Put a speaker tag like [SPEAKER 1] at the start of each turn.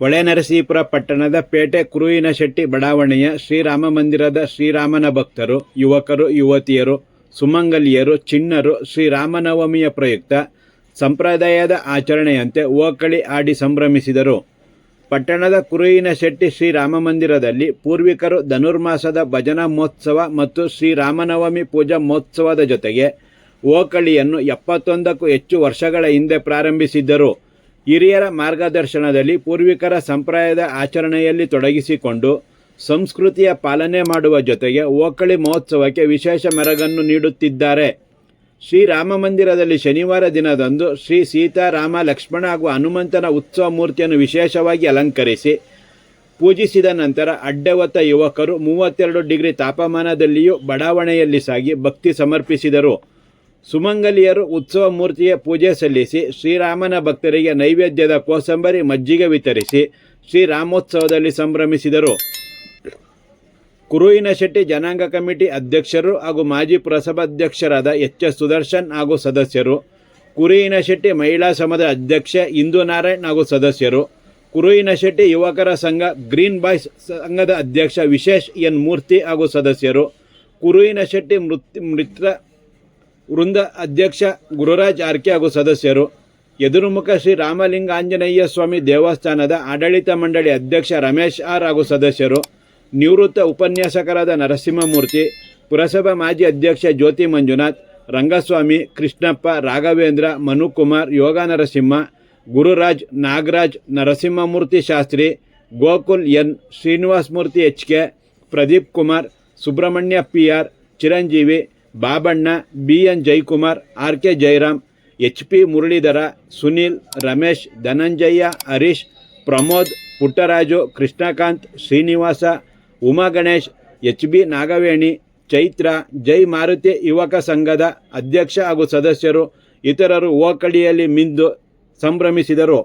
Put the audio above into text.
[SPEAKER 1] ಹೊಳೆನರಸೀಪುರ ಪಟ್ಟಣದ ಪೇಟೆ ಕುರುವಿನಶೆಟ್ಟಿ ಬಡಾವಣೆಯ ಶ್ರೀರಾಮ ಮಂದಿರದ ಶ್ರೀರಾಮನ ಭಕ್ತರು, ಯುವಕರು, ಯುವತಿಯರು, ಸುಮಂಗಲಿಯರು, ಚಿಣ್ಣರು, ಶ್ರೀರಾಮನವಮಿಯ ಪ್ರಯುಕ್ತ ಸಂಪ್ರದಾಯದ ಆಚರಣೆಯಂತೆ ಓಕಳಿ ಆಡಿ ಸಂಭ್ರಮಿಸಿದರು. ಪಟ್ಟಣದ ಕುರುವಿನ ಶೆಟ್ಟಿ ಶ್ರೀರಾಮ ಮಂದಿರದಲ್ಲಿ ಪೂರ್ವಿಕರು ಧನುರ್ಮಾಸದ ಭಜನಾ ಮಹೋತ್ಸವ ಮತ್ತು ಶ್ರೀರಾಮನವಮಿ ಪೂಜಾ ಮಹೋತ್ಸವದ ಜೊತೆಗೆ ಓಕಳಿಯನ್ನು ಎಪ್ಪತ್ತೊಂದಕ್ಕೂ ಹೆಚ್ಚು ವರ್ಷಗಳ ಹಿಂದೆ ಪ್ರಾರಂಭಿಸಿದ್ದರು. ಹಿರಿಯರ ಮಾರ್ಗದರ್ಶನದಲ್ಲಿ ಪೂರ್ವಿಕರ ಸಂಪ್ರದಾಯದ ಆಚರಣೆಯಲ್ಲಿ ತೊಡಗಿಸಿಕೊಂಡು ಸಂಸ್ಕೃತಿಯ ಪಾಲನೆ ಮಾಡುವ ಜೊತೆಗೆ ಓಕಳಿ ಮಹೋತ್ಸವಕ್ಕೆ ವಿಶೇಷ ಮೆರಗನ್ನು ನೀಡುತ್ತಿದ್ದಾರೆ. ಶ್ರೀರಾಮ ಮಂದಿರದಲ್ಲಿ ಶನಿವಾರ ದಿನದಂದು ಶ್ರೀ ಸೀತಾರಾಮ ಲಕ್ಷ್ಮಣ ಹಾಗೂ ಹನುಮಂತನ ಉತ್ಸವ ಮೂರ್ತಿಯನ್ನು ವಿಶೇಷವಾಗಿ ಅಲಂಕರಿಸಿ ಪೂಜಿಸಿದ ನಂತರ ಅಡ್ಡೆ ಹೊತ್ತ ಯುವಕರು ಮೂವತ್ತೆರಡು ಡಿಗ್ರಿ ತಾಪಮಾನದಲ್ಲಿಯೂ ಬಡಾವಣೆಯಲ್ಲಿ ಸಾಗಿ ಭಕ್ತಿ ಸಮರ್ಪಿಸಿದರು. ಸುಮಂಗಲಿಯರು ಉತ್ಸವ ಮೂರ್ತಿಯ ಪೂಜೆ ಸಲ್ಲಿಸಿ ಶ್ರೀರಾಮನ ಭಕ್ತರಿಗೆ ನೈವೇದ್ಯದ ಕೋಸಂಬರಿ ಮಜ್ಜಿಗೆ ವಿತರಿಸಿ ಶ್ರೀರಾಮೋತ್ಸವದಲ್ಲಿ ಸಂಭ್ರಮಿಸಿದರು. ಕುರುವಿನ ಶೆಟ್ಟಿ ಜನಾಂಗ ಕಮಿಟಿ ಅಧ್ಯಕ್ಷರು ಹಾಗೂ ಮಾಜಿ ಪುರಸಭಾಧ್ಯಕ್ಷರಾದ ಎಚ್ ಎಸ್ ಸುದರ್ಶನ್ ಹಾಗೂ ಸದಸ್ಯರು. ಕುರುವಿನ ಶೆಟ್ಟಿ ಮಹಿಳಾ ಸಮದ ಅಧ್ಯಕ್ಷ ಇಂದು ನಾರಾಯಣ್ ಹಾಗೂ ಸದಸ್ಯರು. ಕುರುವಿನ ಶೆಟ್ಟಿ ಯುವಕರ ಸಂಘ ಗ್ರೀನ್ ಬಾಯ್ಸ್ ಸಂಘದ ಅಧ್ಯಕ್ಷ ವಿಶೇಷ್ ಎನ್ ಮೂರ್ತಿ ಹಾಗೂ ಸದಸ್ಯರು. ಕುರುವಿನ ಶೆಟ್ಟಿ ಮೃತ್ ಮಿತ್ರ ವೃಂದ ಅಧ್ಯಕ್ಷ ಗುರುರಾಜ್ ಆರ್ಕೆ ಹಾಗೂ ಸದಸ್ಯರು, ಎದುರುಮುಖ ಶ್ರೀ ರಾಮಲಿಂಗ ಆಂಜನೇಯ ಸ್ವಾಮಿ ದೇವಸ್ಥಾನದ ಆಡಳಿತ ಮಂಡಳಿ ಅಧ್ಯಕ್ಷ ರಮೇಶ್ ಆರ್ ಹಾಗೂ ಸದಸ್ಯರು, ನಿವೃತ್ತ ಉಪನ್ಯಾಸಕರಾದ ನರಸಿಂಹಮೂರ್ತಿ, ಪುರಸಭಾ ಮಾಜಿ ಅಧ್ಯಕ್ಷ Jyothi Manjunath, Rangaswamy Krishnappa, Raghavendra, Manukumar Yoga Narasimha Gururaj, Nagaraj, Narasimhamurthy Shastri, Gokul N Srinivas Murthy H K, Pradeep Kumar, Subramanya P R, Chiranjeevi Babanna, B N Jaikumar, R K Jayaram H P Muralidhara, Sunil, Ramesh, Dhananjaya, Harish, Pramod, Puttaraju, Krishnakanth, Srinivasa, Uma Ganesh, H B Nagaveni, Chaitra, Jai Maruti ಯುವಕ ಸಂಘದ ಅಧ್ಯಕ್ಷ ಹಾಗೂ ಸದಸ್ಯರು, ಇತರರು ಓಕಡಿಯಲ್ಲಿ ಮಿಂದು ಸಂಭ್ರಮಿಸಿದರು.